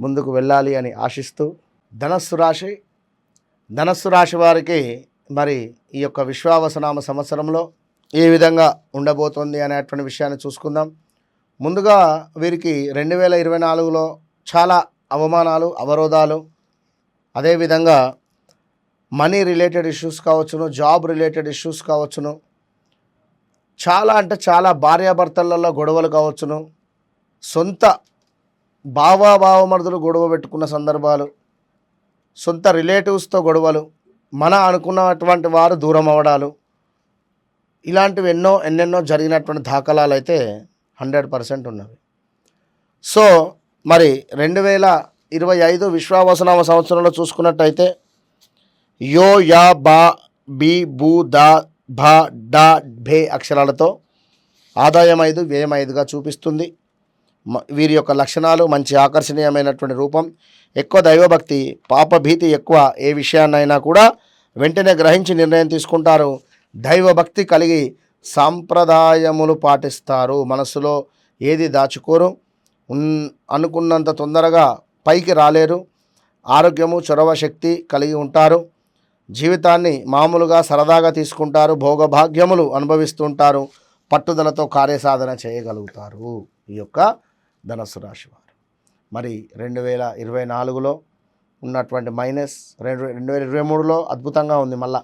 ముందుకు వెళ్ళాలి అని ఆశిస్తూ ధనస్సు రాశి ధనస్సు రాశి వారికి మరి ఈ యొక్క విశ్వావసనామ సంవత్సరంలో ఏ విధంగా ఉండబోతోంది అనేటువంటి విషయాన్ని చూసుకుందాం. ముందుగా వీరికి రెండు వేల ఇరవై నాలుగులో చాలా అవమానాలు అవరోధాలు. అదేవిధంగా మనీ రిలేటెడ్ ఇష్యూస్ కావచ్చును జాబ్ రిలేటెడ్ ఇష్యూస్ కావచ్చును. చాలా అంటే చాలా భార్యాభర్తలలో గొడవలు కావచ్చును. సొంత భావాభావమరుదులు గొడవ పెట్టుకున్న సందర్భాలు సొంత రిలేటివ్స్తో గొడవలు మన అనుకున్నటువంటి వారు దూరం అవడాలు ఇలాంటివి ఎన్నో ఎన్నెన్నో జరిగినటువంటి దాఖలాలు అయితే హండ్రెడ్ పర్సెంట్ ఉన్నవి. సో మరి రెండు వేల ఇరవై ఐదు విశ్వావసనామ సంవత్సరంలో చూసుకున్నట్టయితే యో యా బా బి బూ దా భా డా భే అక్షరాలతో ఆదాయం ఐదు వ్యయం ఐదుగా చూపిస్తుంది. వీరి యొక్క లక్షణాలు మంచి ఆకర్షణీయమైనటువంటి రూపం ఎక్కువ దైవభక్తి పాపభీతి ఎక్కువ ఏ విషయాన్నైనా కూడా వెంటనే గ్రహించి నిర్ణయం తీసుకుంటారు. దైవభక్తి కలిగి సాంప్రదాయములు పాటిస్తారు. మనసులో ఏది దాచుకోరు. ఉన్ అనుకున్నంత తొందరగా పైకి రాలేరు. ఆరోగ్యము చొరవ శక్తి కలిగి ఉంటారు. జీవితాన్ని మామూలుగా సరదాగా తీసుకుంటారు. భోగభాగ్యములు అనుభవిస్తుంటారు పట్టుదలతో కార్యసాధన చేయగలుగుతారు. ఈ యొక్క ధనస్సు రాశి వారు మరి రెండు వేల ఇరవై నాలుగులో ఉన్నటువంటి మైనస్ రెండు రెండు వేల ఇరవై మూడులో అద్భుతంగా ఉంది మళ్ళా.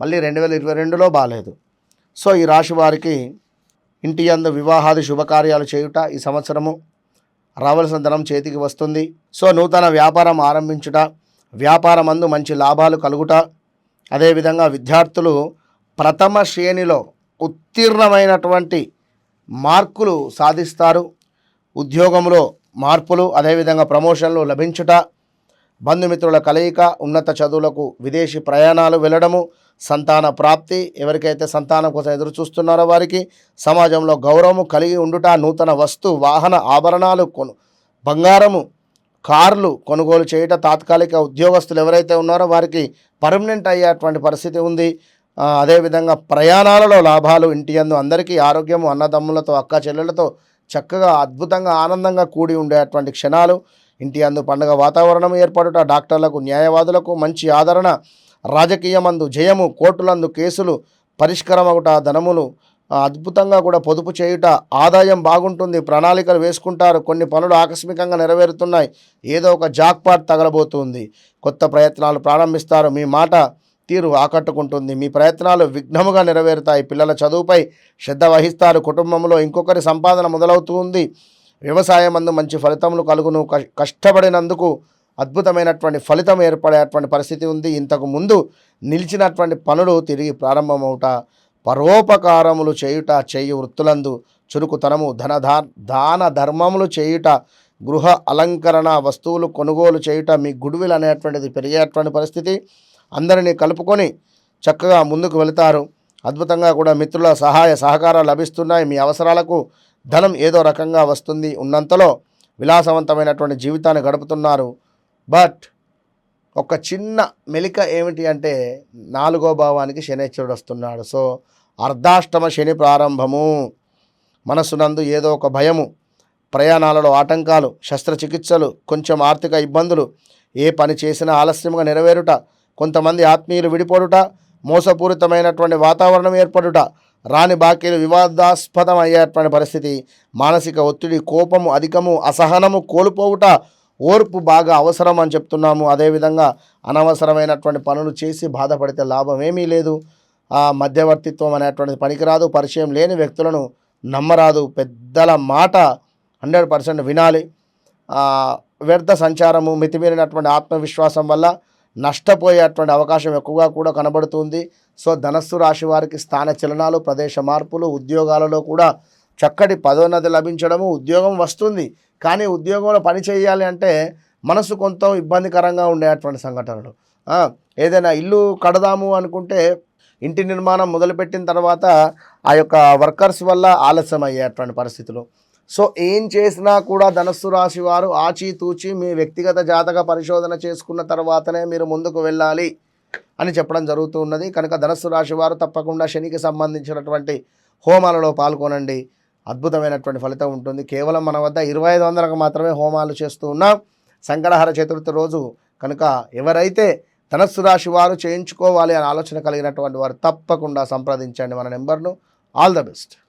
మళ్ళీ రెండు వేల ఇరవై రెండులో బాగాలేదు సో ఈ రాశి వారికి ఇంటి అందు వివాహాది శుభకార్యాలు చేయుట ఈ సంవత్సరము రావలసిన ధనం చేతికి వస్తుంది. సో నూతన వ్యాపారం ఆరంభించుట వ్యాపారం అందు మంచి లాభాలు కలుగుట అదేవిధంగా విద్యార్థులు ప్రథమ శ్రేణిలో ఉత్తీర్ణమైనటువంటి మార్కులు సాధిస్తారు. ఉద్యోగంలో మార్పులు అదేవిధంగా ప్రమోషన్లు లభించుట బంధుమిత్రుల కలయిక ఉన్నత చదువులకు విదేశీ ప్రయాణాలు వెళ్ళడము సంతాన ప్రాప్తి ఎవరికైతే సంతానం కోసం ఎదురు చూస్తున్నారో వారికి సమాజంలో గౌరవము కలిగి ఉండుట నూతన వస్తు వాహన ఆభరణాలు కొను బంగారము కార్లు కొనుగోలు చేయట తాత్కాలిక ఉద్యోగస్తులు ఎవరైతే ఉన్నారో వారికి పర్మనెంట్ అయ్యేటువంటి పరిస్థితి ఉంది. అదేవిధంగా ప్రయాణాలలో లాభాలు ఇంటి యందు అందరికీ ఆరోగ్యము అన్నదమ్ములతో అక్క చెల్లెలతో చక్కగా అద్భుతంగా ఆనందంగా కూడి ఉండేటువంటి క్షణాలు. ఇంటి అందు పండుగ వాతావరణం ఏర్పడుట డాక్టర్లకు న్యాయవాదులకు మంచి ఆదరణ. రాజకీయమందు జయము కోర్టులందు కేసులు పరిష్కారమగుట ధనములు అద్భుతంగా కూడా పొదుపు చేయుట ఆదాయం బాగుంటుంది ప్రణాళికలు వేసుకుంటారు కొన్ని పనులు ఆకస్మికంగా నెరవేరుతున్నాయి. ఏదో ఒక జాక్పాట్ తగలబోతుంది. కొత్త ప్రయత్నాలు ప్రారంభిస్తారు. మీ మాట తీరు ఆకట్టుకుంటుంది. మీ ప్రయత్నాలు విఘ్నముగా నెరవేరుతాయి. పిల్లల చదువుపై శ్రద్ధ వహిస్తారు. కుటుంబంలో ఇంకొకరి సంపాదన మొదలవుతుంది వ్యవసాయం అందు మంచి ఫలితములు కలుగును. కష్టపడినందుకు అద్భుతమైనటువంటి ఫలితం ఏర్పడేటువంటి పరిస్థితి ఉంది. ఇంతకు ముందు నిలిచినటువంటి పనులు తిరిగి ప్రారంభమవుట పరోపకారములు చేయుట చేయు వృత్తులందు చురుకుతనము ధన దాన ధర్మములు చేయుట గృహ అలంకరణ వస్తువులు కొనుగోలు చేయుట మీ గుడ్విల్ అనేటువంటిది పెరిగేటువంటి పరిస్థితి. అందరినీ కలుపుకొని చక్కగా ముందుకు వెళతారు. అద్భుతంగా కూడా మిత్రుల సహాయ సహకారాలు లభిస్తున్నాయి. మీ అవసరాలకు ధనం ఏదో రకంగా వస్తుంది. ఉన్నంతలో విలాసవంతమైనటువంటి జీవితాన్ని గడుపుతున్నారు. బట్ ఒక చిన్న మెలిక ఏమిటి అంటే నాలుగో భావానికి శనేశ్వరుడు వస్తున్నాడు. సో అర్ధాష్టమ శని ప్రారంభము. మనసునందు ఏదో ఒక భయము ప్రయాణాలలో ఆటంకాలు శస్త్రచికిత్సలు కొంచెం ఆర్థిక ఇబ్బందులు ఏ పని చేసినా ఆలస్యంగా నెరవేరుట కొంతమంది ఆత్మీయులు విడిపోడుట మోసపూరితమైనటువంటి వాతావరణం ఏర్పడుట రాని బాకీలు వివాదాస్పదం అయ్యేటువంటి పరిస్థితి మానసిక ఒత్తిడి కోపము అధికము అసహనము కోల్పోవుట ఓర్పు బాగా అవసరం అని చెప్తున్నాము. అదేవిధంగా అనవసరమైనటువంటి పనులు చేసి బాధపడితే లాభం ఏమీ లేదు మధ్యవర్తిత్వం అనేటువంటిది పనికిరాదు పరిచయం లేని వ్యక్తులను నమ్మరాదు. పెద్దల మాట హండ్రెడ్ పర్సెంట్ వినాలి. వ్యర్థ సంచారము మితిమీరినటువంటి ఆత్మవిశ్వాసం వల్ల నష్టపోయేటువంటి అవకాశం ఎక్కువగా కూడా కనబడుతుంది. సో ధనస్సు రాశి వారికి స్థాన చలనాలు ప్రదేశ మార్పులు ఉద్యోగాలలో కూడా చక్కటి పదోన్నతి లభించడము ఉద్యోగం వస్తుంది. కానీ ఉద్యోగంలో పని చేయాలి అంటే మనసు కొంత ఇబ్బందికరంగా ఉండేటువంటి సంఘటనలు. ఏదైనా ఇల్లు కడదాము అనుకుంటే ఇంటి నిర్మాణం మొదలుపెట్టిన తర్వాత ఆ యొక్క వర్కర్స్ వల్ల ఆలస్యం అయ్యేటువంటి పరిస్థితులు. సో ఏం చేసినా కూడా ధనస్సు రాశి వారు ఆచితూచి మీ వ్యక్తిగత జాతక పరిశోధన చేసుకున్న తర్వాతనే మీరు ముందుకు వెళ్ళాలి అని చెప్పడం జరుగుతూ ఉన్నది. కనుక ధనస్సు రాశి వారు తప్పకుండా శనికి సంబంధించినటువంటి హోమాలలో పాల్గొనండి. అద్భుతమైనటువంటి ఫలితం ఉంటుంది. కేవలం మన వద్ద ఇరవై ఐదు వందలకు మాత్రమే హోమాలు చేస్తూ ఉన్నాం. సంకటహర చతుర్థి రోజు కనుక ఎవరైతే ధనస్సు రాశి వారు చేయించుకోవాలి అని ఆలోచన కలిగినటువంటి వారు తప్పకుండా సంప్రదించండి. మన నెంబర్ను ఆల్ ద బెస్ట్.